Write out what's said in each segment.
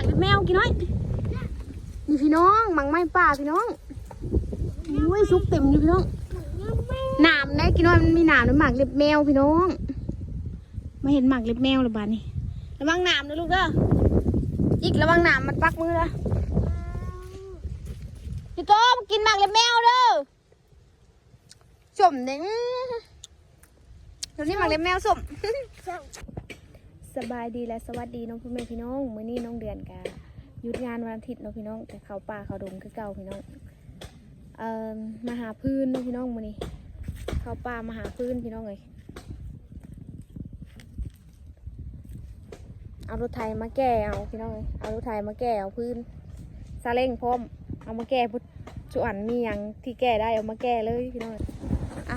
ากแมวกี่น้อยนี่พี่น้องหมังไม้ป่าพี่น้องอุ้ยซุกเต็มอยู่พี่น้องหนามได้กี่น้อยมันมีหนามด้วยหมากเล็บแมวพี่น้อง มาเห็นหมากเล็บแมวหรือบ้านนี่ระวังหนามนะลูกเด้ออีกระวังหนามมันปักมือนะพี่โก้มกินหมากเล็บแมวเด้อสมเนี่ยอื้อเดี๋ยวนี้หมากเล็บแมวสม สบายดีและสวัสดีน้องพ่อแม่พี่น้องมื้อนี้น้องเดือนกาหยุดงานวันอาทิตย์เนาะพี่น้องแต่เขาป่าเขาดงคือเก่าพี่น้องเอ่อมาหาพื้นเนาะพี่น้องมื้อนี้เขาป่ามาหาพื้นพี่น้องเลยเอารถไถมาแก้เอาพี่น้องเลยเอารถไถมาแก้เอาพื้นซาเล้งพร้อมเอามาแก้พุทชวนมีอย่างที่แก้ได้เอามาแก้เลยพี่น้องเอ้ยอะ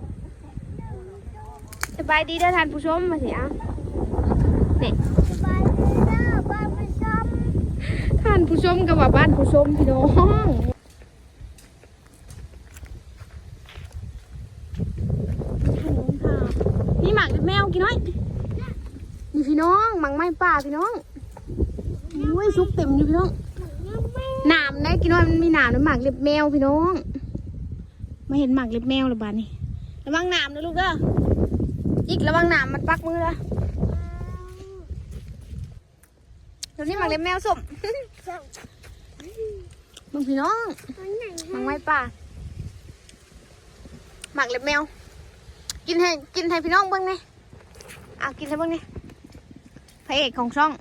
สบายดีเด้อท่านผู้ชมมาสิอะนี่สบายดีเลิกบ้านประจท่านผู้ชมกับว่าบ้านผู้ชมพี่น้องนี่หมากแมวกี่น้อยนี่พี่น้องหมังไม้ป่าพี่น้องอุ้ยซุกเต็มอยู่พี่น้องำแม่หนามได้กี่น้อยมันมีหนามด้วยหมากเล็บแมวพี่น้อง มาเห็นหมากเล็บแมวหรือบ้านนี่ระวังหนามนะลูกเด้อ อีกระวังหนามมันปักมือละเดี๋ยวนี้หมากเล็บแมวสมส่งมึงพี่น้องอันไหนหมังไม้ป่าหมักเล็บแมว กินให้กินให้พี่น้องเบิ้งไงเอากินให้เบิ้งไงพระเอกของช่อง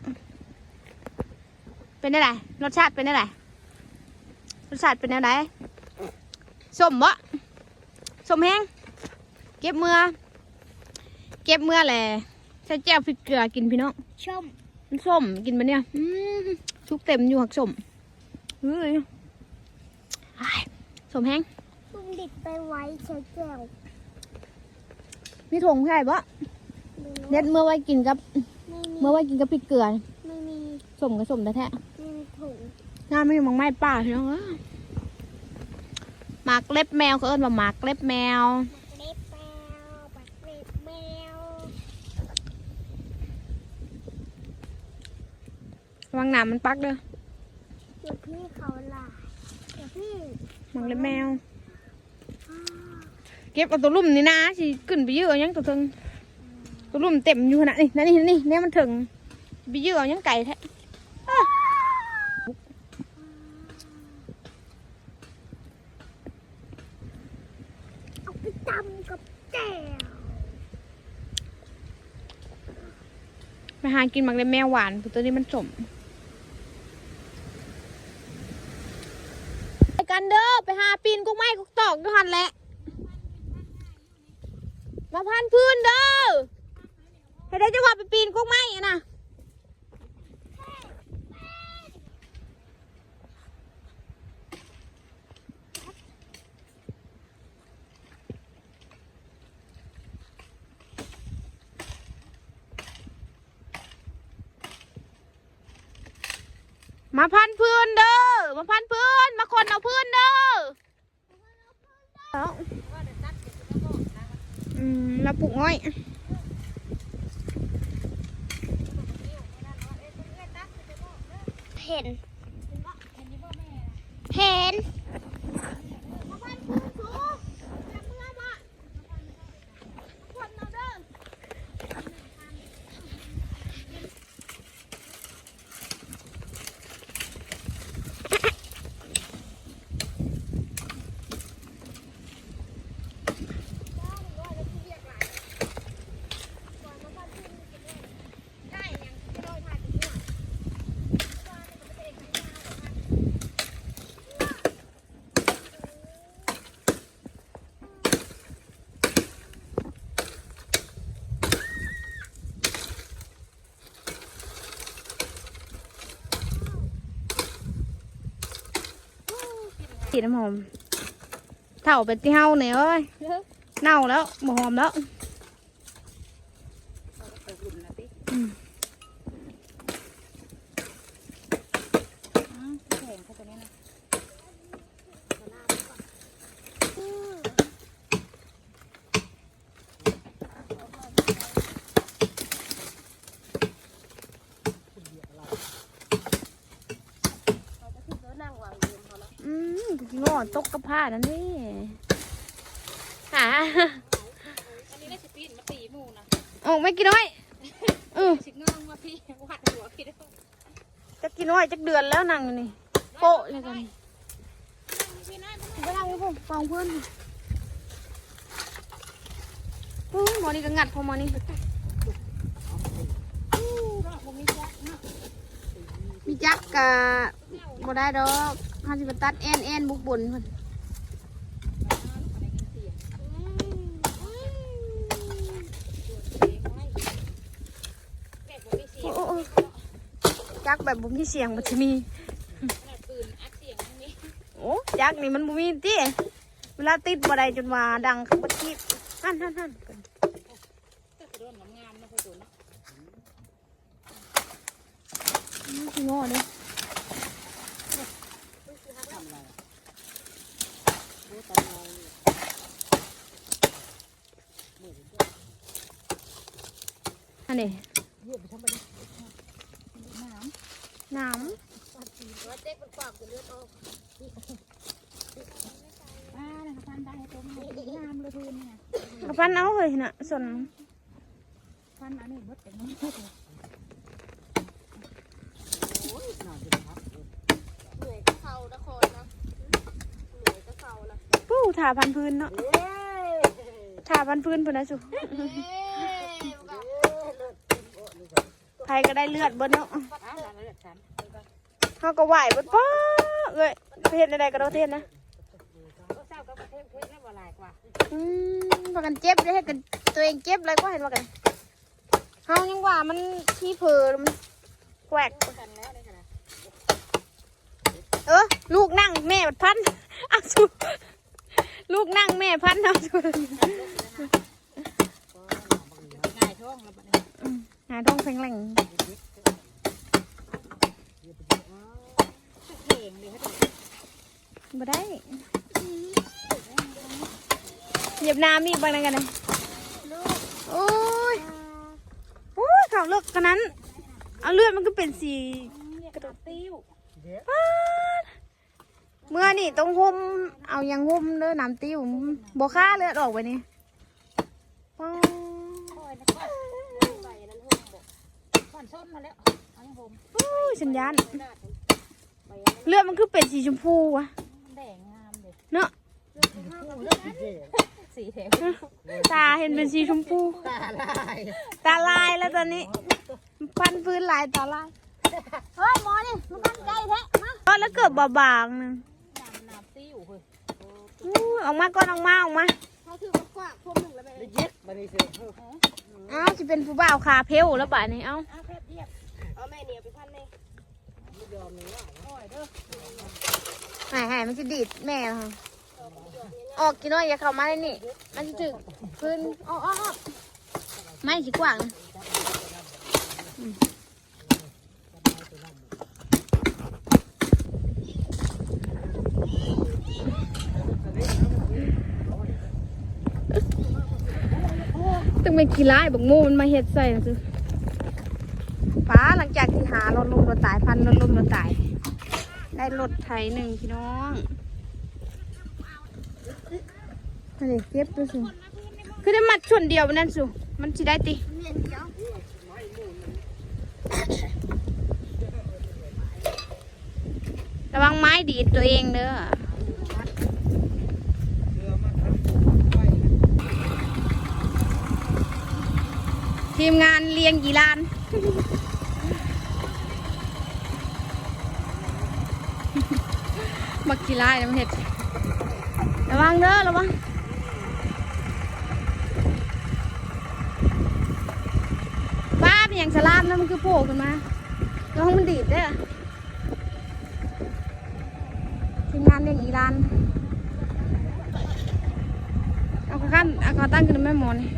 เป็นได้ไรรสชาติเป็นได้ไรรสชาติเป็นได้ไรส้มบ่ส้มแห้งเก็บเมื่อ เก็บเมื่อแหละใช้แจ่วพริกเกลือกินพี่น้องชมมันส้มกินปะเนี่ยอืมทุกเต็มอยู่หักส้มเฮ้ยอ้ายส้มแห้งลุงดิดไปไว้ใช้แก้วมีถุงใช่ปะเด็ดเมื่อไว้กินกับไม่มีเมื่อไว้กินกับพริกเกลือไม่มีส้มกับส้มแท้ไม่มีถุงๆงานไม่มังไม้ป่าพี่น้องเอ้ยหมากเล็บแมวเขาเอิ้นว่าหมากเล็บแมว ปักเล็บแมวปักเล็บแมว ระ วังหนามมันปักเด้อเดี๋ยวพี่เขาลายเดี๋ยวพี่หมักเล็บแมว เก็บเอาตัวลุ่มนี่นะสิขึ้นไปยื้อเอาหยังตัวถึงตัวลุ่มเต็มอยู่ขนาดนี้นั่นนี่นี่เนี่ยมันถึงไปยื้อเอาหยังไก่แท้อ้าเอาไปตำกับแจ่วไปหากินหมักเล็บแมวหวานตัวนี้มันสมไปกันเด้อไปหาปีนกุ้งไม้กุ้งตอกด้วยหันแหละ มาพันพื้นเด้อให้ได้จังหวะไปปี นกุ้งไม้อะนะมาพันพื้นเด้อ มาพันพื้น มาคนเอาพื้นเด้อเอาอืมเราปลูกอ้อย เห็น เห็น น้ำหอม เถ่าเป็นที่เฮาเนี่ยเอ้ยเน่าแล้วบ่หอมแล้ว อืมอืมกูงอตกกระพร้านั่นนี่หาอันนี้ได้สปีนมาตีหมูนะออกไม่กินน้อยเออสิงงมาพี่วัดหัวพี่ได้จะกินน้อยจะเดือนแล้วนั่งอยู่นี่โปะเลยกันพี่น้อยไปนั่งอยู่พุ่งฟังเพื่อนอู้หมอนี่ก็งัดพอหมอนี่ผมมีจักเนาะมีจักกะบ่ได้ดอก ห้าสิบตัดแอนแอนบุกบุญเพิ่นแก่ผมมีเสียโอ้งโอ้โอ้จักแบบบ่มีเสียงบ่สิมีขนาดปืนอัดเสียงตรงนี้โอ้จักนี่มันบ่มีติเวลาติดบ่ได้จนว่าดังคือบ่ติดหั่นหั่นหั่นก็จะโดนงามๆนะพ่อตัวเนา อืมสิโง่เด้อันนี้น้ว่าเจ๊เป็นปากเป็นเลือดออกอ่านะคะพันได้ตรงนี้งามเลยพื้นเนี่ยำกระพันเอาเลยน่ะส่วนพันอันนี้บดแต่งนี้เหนื่อยก็เข่าละคนนะเหนื่อยก็เข่าละ ปู้ ถ่าพันพื้นเนาะถ่าพันพื้นพุ่นนะสุใครก็ได้เลือดเบิ้เนาะอ่าเลือดฉันเขาก็ไหวเบิ้ป้าเอ้ยเห็นอะไรก็โดนเทศนะก็เศร้าก็เทพเทพนั่นว่าลายกว่าอืมากันเจ็บได้ให้กันตัวเองเจ็บอะไรก็เห็นว่ากันเฮายังว่ามันขี้เผลอมันแกวกเออลูกนั่งแม่บัดพันอ้าวสุ ลูกนั่งแม่พันเอาสุง่ายท้องแล้วบัดนี้หาท้องแข็งแรงเพลงเลยให้ดูบ่ได้เหยียบน้ำอีกบางนั่นกันเลยโอ้ยโอ้ยเขาเลิกกันนั้น เอาเลือดมันก็เป็นสี กระโดดติ้ว อ้า เมื่อนี่ต้องห่มเอายังห่มเด้อน้ำติ้วบ่ค่าเลือดออกไปนี่ป้าคอยนะก่อนใส่อันนั้นห่มบอกก่อนส้นมาแล้วเอาให้ผมโอ้ยสัญญาณไม่น่าจะไปอันนั้นเลือดมันคือเป็นสีชมพูวะแดงงามเลยเนาะสีแถวตาเห็นเป็นสีชมพู ตาลาย ตาลายแล้วตอนนี้ พันพื้นลายตาลาย เฮ้ยหมอนี่มันกันไกลแท้มาก็แล้วเกิดบางๆหนึง น้ำน้ำติ้วเฮ้ย อู้ออกมาก่อนออกมาออกมาเขาถือว่ากว้างพวกหนึ่งแล้วไปเลยเย็ดมาดิเสือเอ้าจะเป็นผู้บ่าวคาเพลแล้วบ่านี้เอ้าเอาแคบเทียบเอาแม่เนี่ยไปพันเลยไม่ยอมเลยว่าโอ้ยเด้อหายหายมันจะดีดแม่เหรอคะออกกี่น้อยอย่าเข้ามาเลยนี่ มันจะถึงพื้นออกออกออกไม่สิกว่างนะ อืมต้องเป็นขี้ร้ายบอกโมมันมาเฮ็ดใส่นะสิป้าหลังจากที่หารถลมรถตายพันรถลมรถตาย ได้รถไถหนึ่งพี่น้องอะไรเก็บดูสิคือได้มัดชนเดียวนั่นสุมันสิได้ตีระวังไม้ดีดตัวเองเด้อ ทีมงานเลี้ยงยีราน มักกีฬาเนี่ยมันเห็ด ระวังเด้อระวังป้าเป็นอย่างสลามนะมันคือโผล่ขึ้นมาแล้วมันดีดเด้อทีมงานเลี้ยงอีราน เอาขาขั้นเอาขาตั้งขึ้นแม่หมอนี่